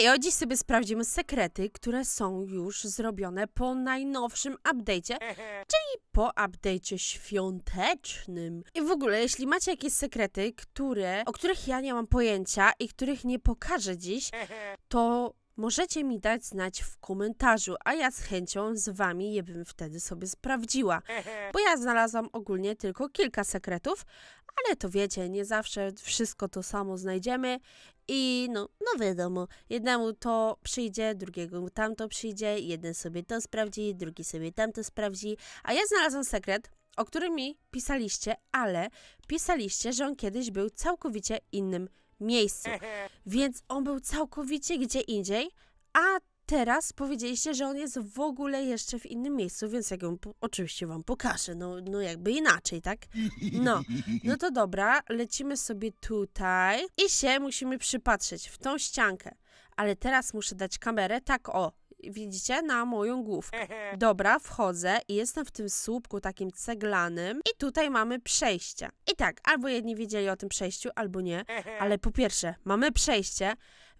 Hejo, dziś sobie sprawdzimy sekrety, które są już zrobione po najnowszym update'cie, czyli po update'cie świątecznym. I w ogóle, jeśli macie jakieś sekrety, które, o których ja nie mam pojęcia i których nie pokażę dziś, to możecie mi dać znać w komentarzu, a ja z chęcią z wami je bym wtedy sobie sprawdziła. Bo ja znalazłam ogólnie tylko kilka sekretów, ale to wiecie, nie zawsze wszystko to samo znajdziemy i no, no wiadomo, jednemu to przyjdzie, drugiego tamto przyjdzie, jeden sobie to sprawdzi, drugi sobie tamto sprawdzi, a ja znalazłam sekret, o którym mi pisaliście, ale pisaliście, że on kiedyś był całkowicie innym miejscu, więc on był całkowicie gdzie indziej, a teraz powiedzieliście, że on jest w ogóle jeszcze w innym miejscu, więc jak ją po- oczywiście wam pokażę, no, no jakby inaczej, tak? No, no to dobra, lecimy sobie tutaj i się musimy przypatrzeć w tą ściankę. Ale teraz muszę dać kamerę tak o, widzicie, na moją główkę. Dobra, wchodzę i jestem w tym słupku takim ceglanym i tutaj mamy przejście. I tak, albo jedni wiedzieli o tym przejściu, albo nie, ale po pierwsze, mamy przejście,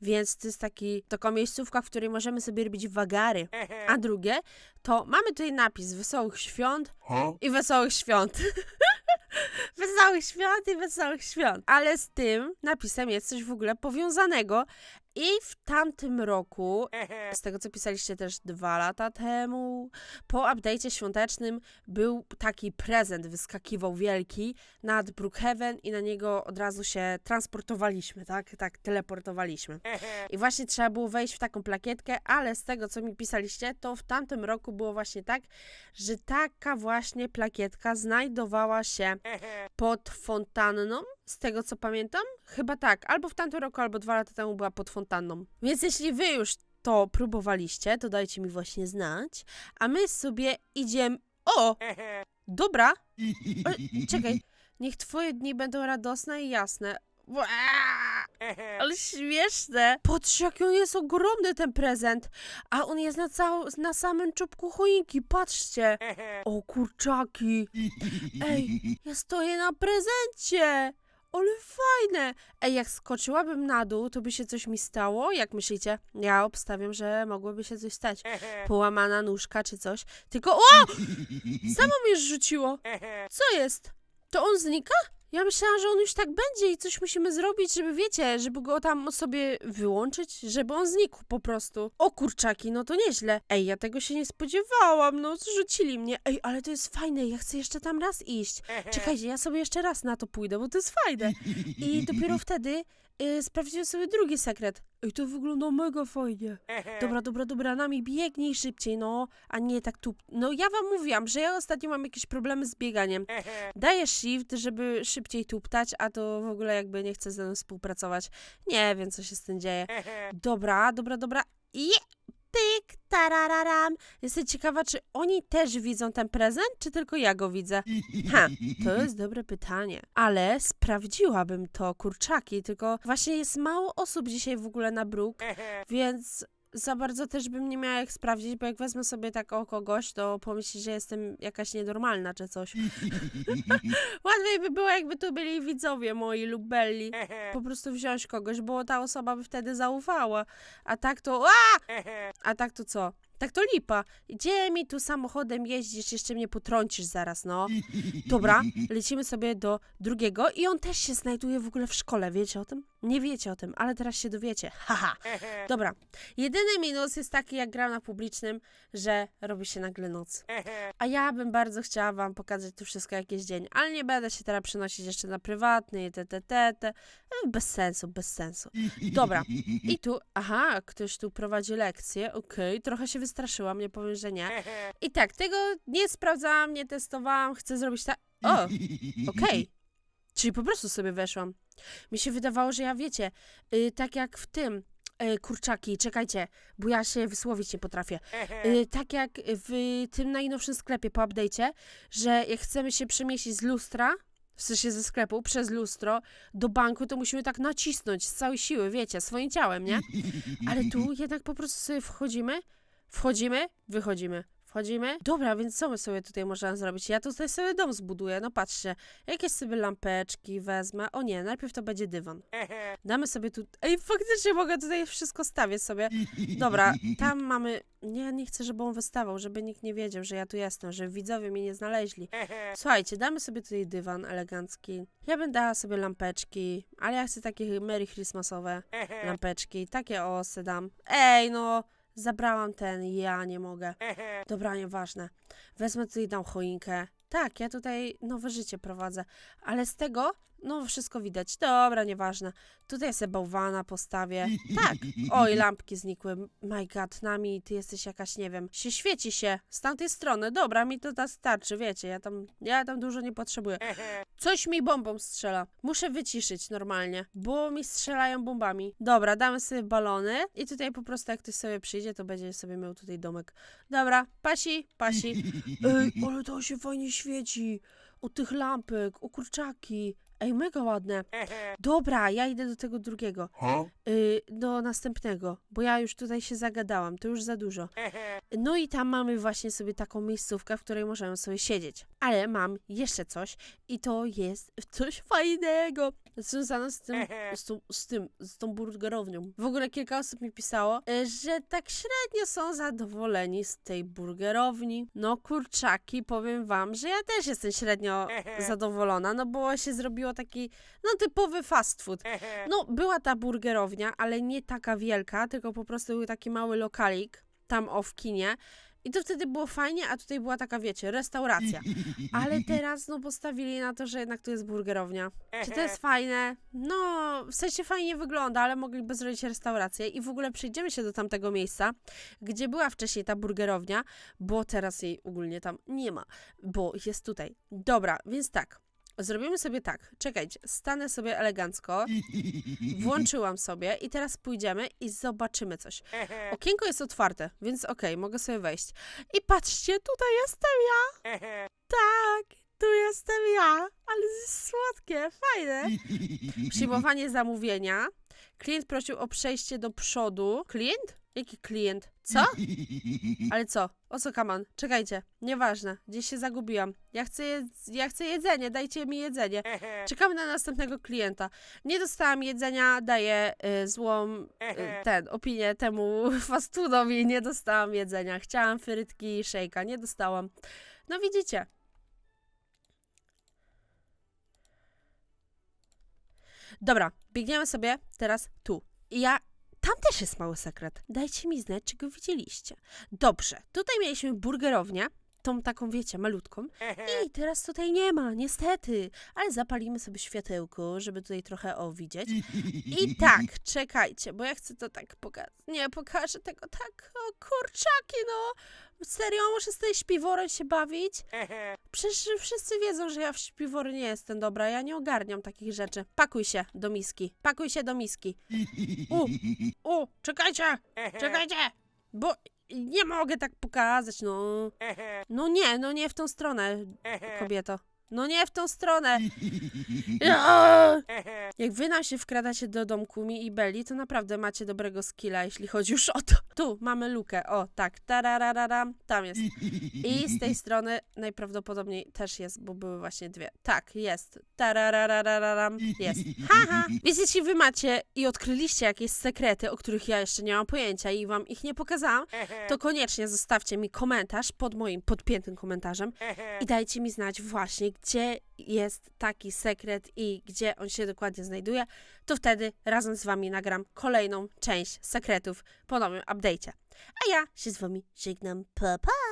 więc to jest taki, taka miejscówka, w której możemy sobie robić wagary. A drugie, to mamy tutaj napis Wesołych Świąt i Wesołych Świąt. wesołych Świąt i Wesołych Świąt. Ale z tym napisem jest coś w ogóle powiązanego. I w tamtym roku, z tego co pisaliście też dwa lata temu, po update'cie świątecznym był taki prezent, wyskakiwał wielki nad Brookhaven i na niego od razu się transportowaliśmy, tak? Tak, teleportowaliśmy. I właśnie trzeba było wejść w taką plakietkę, ale z tego, co mi pisaliście, to w tamtym roku było właśnie tak, że taka właśnie plakietka znajdowała się pod fontanną, z tego co pamiętam. Chyba tak, albo w tamtym roku, albo dwa lata temu była pod fontanną. Więc jeśli wy już to próbowaliście, to dajcie mi właśnie znać, a my sobie idziemy... O! Dobra! E, czekaj, niech twoje dni będą radosne i jasne. Ale śmieszne. Patrz, jaki on jest ogromny, ten prezent. A on jest na, cał- na samym czubku choinki, patrzcie. O, kurczaki. Ej, ja stoję na prezencie. Ale fajne. Ej, jak skoczyłabym na dół, to by się coś mi stało? Jak myślicie? Ja obstawiam, że mogłoby się coś stać. Połamana nóżka czy coś. Tylko, o! Samo mnie rzuciło. Co jest? To on znika? Ja myślałam, że on już tak będzie i coś musimy zrobić, żeby wiecie, żeby go tam sobie wyłączyć, żeby on znikł po prostu. O kurczaki, no to nieźle. Ej, ja tego się nie spodziewałam, no zrzucili mnie. Ej, ale to jest fajne, ja chcę jeszcze tam raz iść. Czekajcie, ja sobie jeszcze raz na to pójdę, bo to jest fajne. I dopiero wtedy y, sprawdziłem sobie drugi sekret. Ej, to wygląda mega fajnie. Dobra, dobra, dobra, nami biegnij szybciej, no, a nie tak tu. No ja wam mówiłam, że ja ostatnio mam jakieś problemy z bieganiem. Daję shift, żeby szybciej tuptać, a to w ogóle jakby nie chce ze mną współpracować. Nie wiem, co się z tym dzieje. Dobra, dobra, dobra. I pyk, tarararam. Jestem ciekawa, czy oni też widzą ten prezent, czy tylko ja go widzę? Ha, to jest dobre pytanie. Ale sprawdziłabym to, kurczaki, tylko właśnie jest mało osób dzisiaj w ogóle na bruk, więc za bardzo też bym nie miała jak sprawdzić, bo jak wezmę sobie tak o kogoś, to pomyśli, że jestem jakaś nienormalna czy coś. Łatwiej by było, jakby tu byli widzowie moi lub Belli. Po prostu wziąć kogoś, bo ta osoba by wtedy zaufała. A tak to... A! A tak to co? Tak to lipa. Gdzie mi tu samochodem jeździsz, jeszcze mnie potrącisz zaraz, no. Dobra, lecimy sobie do drugiego i on też się znajduje w ogóle w szkole, wiecie o tym? Nie wiecie o tym, ale teraz się dowiecie. Haha. Dobra. Jedyny minus jest taki, jak gram na publicznym, że robi się nagle noc. A ja bym bardzo chciała wam pokazać tu wszystko jak jest dzień, ale nie będę się teraz przenosić jeszcze na prywatny te, te, te, te. E, Bez sensu, bez sensu. Dobra. I tu, aha, ktoś tu prowadzi lekcję, okej, trochę się wystraszyłam, nie powiem, że nie. I tak, tego nie sprawdzałam, nie testowałam, chcę zrobić tak. O, okej. Czyli po prostu sobie weszłam. Mi się wydawało, że ja wiecie, y, tak jak w tym, y, kurczaki, czekajcie, bo ja się wysłowić nie potrafię. Y, tak jak w tym najnowszym sklepie po update'cie, że jak chcemy się przemieścić z lustra, w sensie ze sklepu, przez lustro do banku, to musimy tak nacisnąć z całej siły, wiecie, swoim ciałem, nie? Ale tu jednak po prostu sobie wchodzimy, wchodzimy, wychodzimy, Wchodzimy? Dobra, więc co my sobie tutaj możemy zrobić? Ja tutaj sobie dom zbuduję, no patrzcie. Jakieś sobie lampeczki wezmę. O nie, najpierw to będzie dywan. Damy sobie tu... Ej, faktycznie mogę tutaj wszystko stawiać sobie. Dobra, tam mamy... Nie, nie chcę, żeby on wystawał, żeby nikt nie wiedział, że ja tu jestem, żeby widzowie mnie nie znaleźli. Słuchajcie, damy sobie tutaj dywan elegancki. Ja bym dała sobie lampeczki, ale ja chcę takie Merry Christmasowe lampeczki. Takie o, dam. Ej, no, zabrałam ten, ja nie mogę. Dobra, nieważne. Wezmę tutaj dam choinkę. Tak, ja tutaj nowe życie prowadzę, ale z tego, no wszystko widać. Dobra, nieważne. Tutaj sobie bałwana postawię. Tak. Oj, lampki znikły. My god, nami ty jesteś jakaś, nie wiem, się świeci się z tamtej strony. Dobra, mi to starczy, wiecie, ja tam, ja tam dużo nie potrzebuję. Coś mi bombą strzela. Muszę wyciszyć normalnie, bo mi strzelają bombami. Dobra, damy sobie balony i tutaj po prostu jak ktoś sobie przyjdzie, to będzie sobie miał tutaj domek. Dobra, pasi, pasi. Ej, ale to się fajnie świeci. O tych lampek, o kurczaki. Ej, mega ładne. Dobra, ja idę do tego drugiego. Y, do następnego, bo ja już tutaj się zagadałam, to już za dużo. No i tam mamy właśnie sobie taką miejscówkę, w której możemy sobie siedzieć. Ale mam jeszcze coś i to jest coś fajnego związane z tym, z, tą, z tym, z tą burgerownią. W ogóle kilka osób mi pisało, y, że tak średnio są zadowoleni z tej burgerowni. No kurczaki, powiem wam, że ja też jestem średnio zadowolona, no bo się zrobiło taki, no typowy fast food. No, była ta burgerownia, ale nie taka wielka, tylko po prostu był taki mały lokalik tam o w kinie. I to wtedy było fajnie, a tutaj była taka, wiecie, restauracja. Ale teraz, no, postawili na to, że jednak tu jest burgerownia. Czy to jest fajne? No, w sensie fajnie wygląda, ale mogliby zrobić restaurację. I w ogóle przejdziemy się do tamtego miejsca, gdzie była wcześniej ta burgerownia, bo teraz jej ogólnie tam nie ma, bo jest tutaj. Dobra, więc tak. Zrobimy sobie tak. Czekajcie, stanę sobie elegancko. Włączyłam sobie i teraz pójdziemy i zobaczymy coś. Okienko jest otwarte, więc okej, mogę sobie wejść. I patrzcie, tutaj jestem ja. Tak, tu jestem ja. Ale jest słodkie, fajne. Przyjmowanie zamówienia. Klient prosił o przejście do przodu. Klient? Jaki klient? Co? Ale co? O co kaman? Czekajcie, nieważne, gdzieś się zagubiłam. Ja chcę, ja chcę jedzenie, dajcie mi jedzenie. Czekamy na następnego klienta. Nie dostałam jedzenia, daję y, złą y, ten, opinię temu fast foodowi, nie dostałam jedzenia. Chciałam frytki i szejka, nie dostałam. No widzicie. Dobra, biegniemy sobie teraz tu. I ja tam też jest mały sekret. Dajcie mi znać, czy go widzieliście. Dobrze, tutaj mieliśmy burgerownię, tą taką, wiecie, malutką. I teraz tutaj nie ma, niestety. Ale zapalimy sobie światełko, żeby tutaj trochę o widzieć. I tak, czekajcie, bo ja chcę to tak pokazać. Nie, pokażę tego tak. O kurczaki, no. Serio, muszę z tej śpiworem się bawić? Przecież wszyscy wiedzą, że ja w śpiwory nie jestem dobra. Ja nie ogarniam takich rzeczy. Pakuj się do miski. Pakuj się do miski. U, u, czekajcie, czekajcie, bo nie mogę tak pokazać, no. No nie, no nie w tą stronę, kobieto. No nie w tą stronę. Ja! Jak wy nam się wkradacie do domku mi i Belli, to naprawdę macie dobrego skilla, jeśli chodzi już o to. Tu mamy lukę, o tak, tararararam, tam jest. I z tej strony najprawdopodobniej też jest, bo były właśnie dwie. Tak, jest. Tarararararam, jest. Haha! Więc jeśli wy macie i odkryliście jakieś sekrety, o których ja jeszcze nie mam pojęcia i wam ich nie pokazałam, to koniecznie zostawcie mi komentarz pod moim podpiętym komentarzem i dajcie mi znać właśnie, gdzie jest taki sekret i gdzie on się dokładnie znajduje, to wtedy razem z wami nagram kolejną część sekretów po nowym update'cie. A ja się z wami żegnam. Pa, pa!